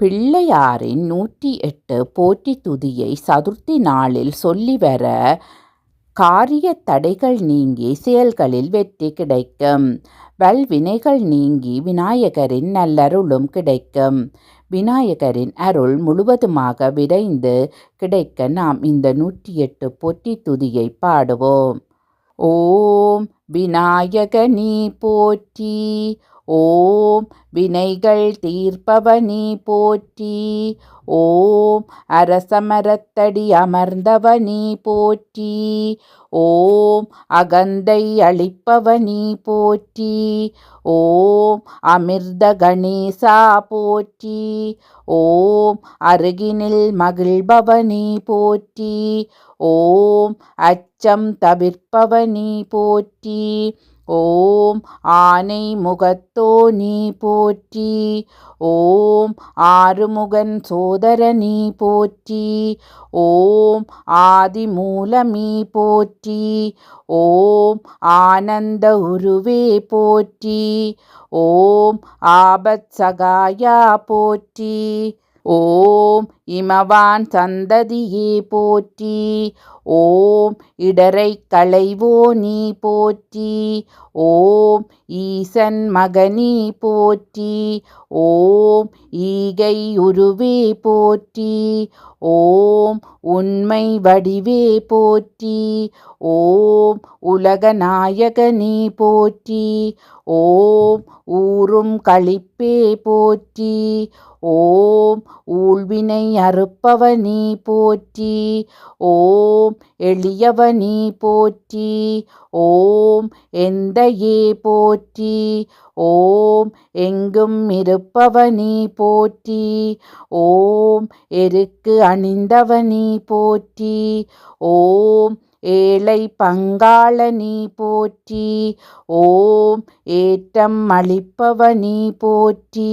பிள்ளையாரின் நூற்றி எட்டு போற்றி துதியை சதுர்த்தி நாளில் சொல்லி வர காரிய தடைகள் நீங்கி செயல்களில் வெற்றி கிடைக்கும். வல்வினைகள் நீங்கி விநாயகரின் நல்லருளும் கிடைக்கும். விநாயகரின் அருள் முழுவதுமாக விரைந்து கிடைக்க நாம் இந்த நூற்றி எட்டு போற்றி துதியை பாடுவோம். ஓம் விநாயக நீ போற்றி ஓம் வினைகள் தீர்ப்பவனி போற்றி. ஓம் அரசமரத்தடி அமர்ந்தவனி போற்றி. ஓம் அகந்தை அளிப்பவனி போற்றி. ஓம் அமிர்த கணேசா போற்றி. ஓம் அருகினில் மகிழ்பவனி போற்றி. ஓம் அச்சம் தவிர்ப்பவனி போற்றி. ஓம் ஆனை முகத்தோ நீ போற்றி. ஓம் ஆறுமுகன் சோதர நீ போற்றி. ஓம் ஆதிமூலமீ போற்றி. ஓம் ஆனந்த உருவே போற்றி. ஓம் ஆபத் சகாயா போற்றி. ஓம் இமவான் சந்ததியே போற்றி. ஓம் இடரை களைவோ நீ போற்றி ஓம் ஈசன் மகனி போற்றி ஓம் ஈகை உருவே போற்றி ஓம் உண்மை வடிவே போற்றி ஓம் உலகநாயகனி போற்றி ஓம் ஊரும் கழிப்பே போற்றி ஓம் ஊழ்வினை அறுப்பவனி போற்றி ஓம் எளியவனி போற்றி ஓம் எந்தையே போற்றி ஓம் எங்கும் இருப்பவனே போற்றி ஓம் எருக்கு அணிந்தவனே போற்றி ஓம் ஏழை பங்காளனி போற்றி ஓம் ஏற்றம் அளிப்பவனி போற்றி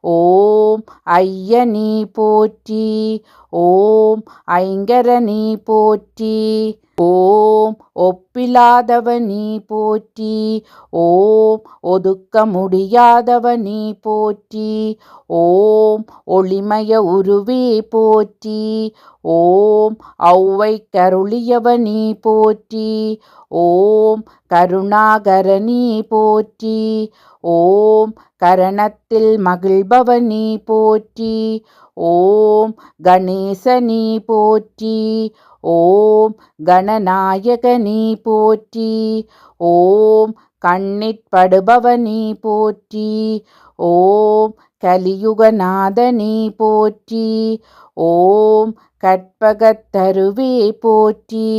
ஓம் ஐயனி போற்றி. ஓம் ஐங்கரனி போற்றி. ஓம் ஒப்பிலாதவனி போற்றி. ஓம் ஒதுக்க முடியாதவனி போற்றி. ஓம் ஒளிமய உருவே போற்றி. ஓம் ஔவை கருளியவனி போற்றி. ஓம் கருணாகரணி போற்றி. ஓம் கரணத்தில் மகிழ்பவனி போற்றி. ஓம் கணேசனி போற்றி. ஓம் கணநாயகனி போற்றி. ஓம் கண்ணிற்படுபவனி போற்றி. ஓம் கலியுகநாதனி போற்றி. ஓம் கற்பகத்தருவே போற்றி.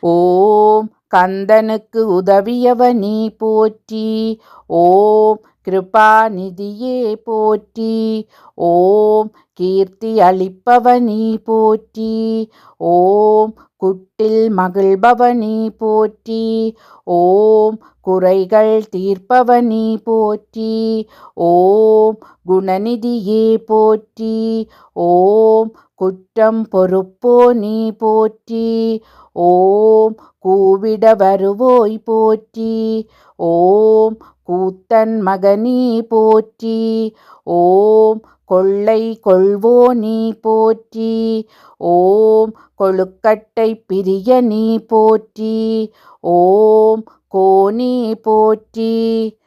ஓம் கந்தனுக்கு உதவியவ நீ போற்றி. ஓம் கிருபாநிதியே போற்றி. ஓம் கீர்த்தி அளிப்பவனி போற்றி ஓம் குட்டில் மகிழ்பவனி போற்றி ஓம் குறைகள் தீர்ப்பவனி போற்றி ஓம் குணநிதியே போற்றி ஓம் குற்றம் பொறுப்போ நீ போற்றி ஓம் கூவிட வருவோய் போற்றி ஓம் கூத்தன் மகனி போற்றி ஓம் கொள்ளை கொள்வோ நீ போற்றி. ஓம் கொழுக்கட்டை பிரிய நீ போற்றி. ஓம் கோனி போற்றி.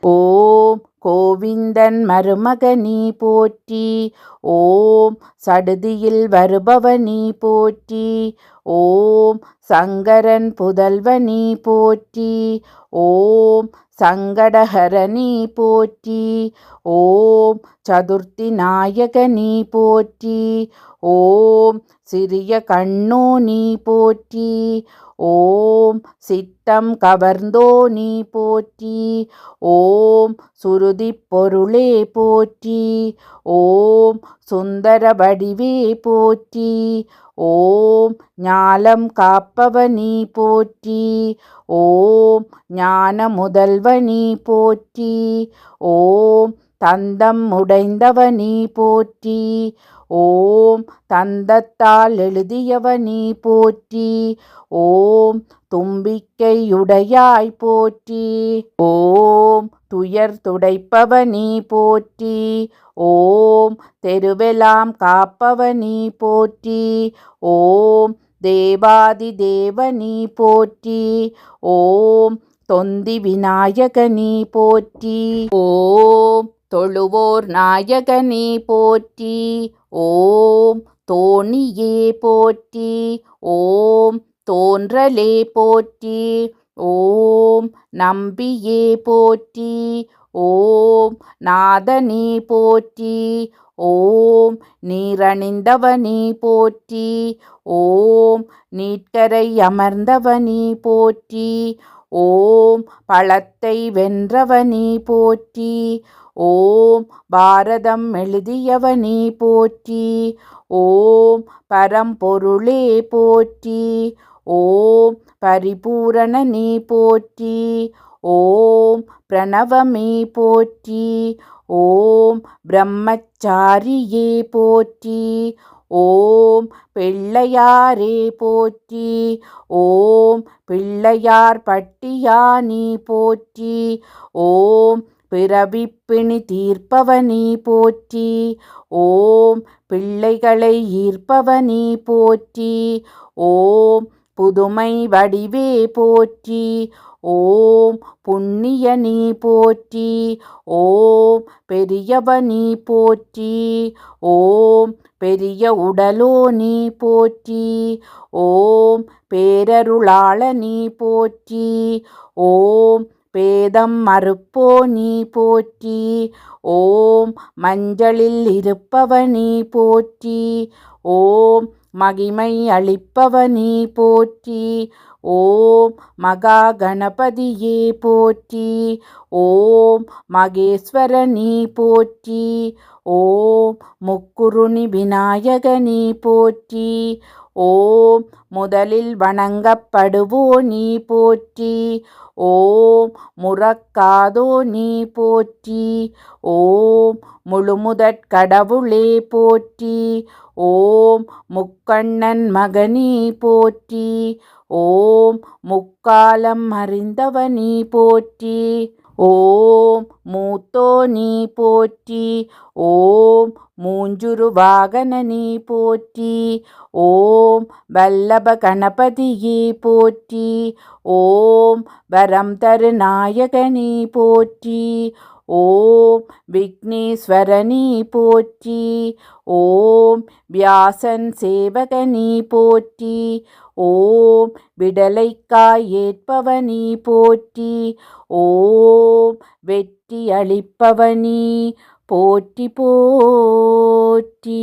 ஓம் கோவிந்தன் மருமகனி போற்றி. ஓம் சடுதியில் வருபவனி போற்றி. ஓம் சங்கரன் புதல்வனி போற்றி. ஓம் சங்கடஹரணி போற்றி. ஓம் சதுர்த்தி நாயகனி போற்றி. ஓம் சிறிய கண்ணோ நீ போற்றி. ஓம் சித்தம் கவர்ந்தோ நீ போற்றி. ஓம் சுருதி பொருளே போற்றி. ஓம் சுந்தர வடிவே போற்றி. ஓம் ஞாலம் காப்பவனி போற்றி. ஓம் ஞான முதல்வனி போற்றி. ஓம் தந்தம் உடைந்தவனி போற்றி. ஓம் தந்தத்தால் எழுதியவனி போற்றி. ஓம் தும்பிக்கையுடையாய் போற்றி. ஓம் துயர் துடைப்பவனி போற்றி. ஓம் தெருவெலாம் காப்பவனி போற்றி. ஓம் தேவாதி தேவனி போற்றி. ஓம் தொந்தி விநாயகனி போற்றி. ஓம் தொழுவோர் நாயகனே போற்றி. ஓம் தோணியே போற்றி. ஓம் தோன்றலே போற்றி. ஓம் நம்பியே போற்றி. ஓம் நாதனே போற்றி. ஓம் நீரணிந்தவனே போற்றி. ஓம் நீட்கரை அமர்ந்தவனே போற்றி. ஓம் பழத்தை வென்றவனே போற்றி. ஓம் பாரதம் எழுதியவனே போற்றி. ஓம் பரம்பொருளே போற்றி. ஓம் பரிபூரண நீ போற்றி. ஓம் பிரணவமே போற்றி. ஓம் பிரம்மச்சாரியே போற்றி. ஓம் பிள்ளையாரே போற்றி ஓம் பிள்ளையார் பட்டியானி போற்றி ஓம் பிறவிப்பிணி தீர்ப்பவனி போற்றி ஓம் பிள்ளைகளை ஈர்ப்பவனி போற்றி ஓம் புதுமை வடிவே போற்றி ஓம் புண்ணிய நீ போற்றி ஓம் பெரியவ நீ போற்றி ஓம் பெரிய உடலோ நீ போற்றி ஓம் பேரருளாள நீ போற்றி ஓம் பேதம் மறுப்போ நீ போற்றி ஓம் மஞ்சளில் இருப்பவ நீ போற்றி ஓம் மகிமை அளிப்பவ நீ போற்றி ஓம் மகா கணபதியே போற்றி. ஓம் மகேஸ்வரனி போற்றி. ஓம் முக்குருணி விநாயகனி போற்றி. ஓம் முதலில் வணங்கப்படுவோ நீ போற்றி. ஓம் முறக்காதோ நீ போற்றி. ஓம் முழுமுதற் கடவுளே போற்றி. ஓம் முக்கண்ணன் மகனே போற்றி. ஓம் முக்காலம் அறிந்தவ நீ போற்றி. ஓம் மூத்தோ நீ போற்றி. ஓம் மூஞ்சுரு வாகன நீ போற்றி. ஓம் வல்லப கணபதியே போற்றி. ஓம் வரம் தரு நாயகனி போற்றி. ஓம் விக்னேஸ்வரனி போற்றி ஓம் வியாசன் சேவகனி போற்றி ஓம் விடலைக்காய் ஏற்பவனி போற்றி ஓம் வெற்றி அளிப்பவனி போற்றி போற்றி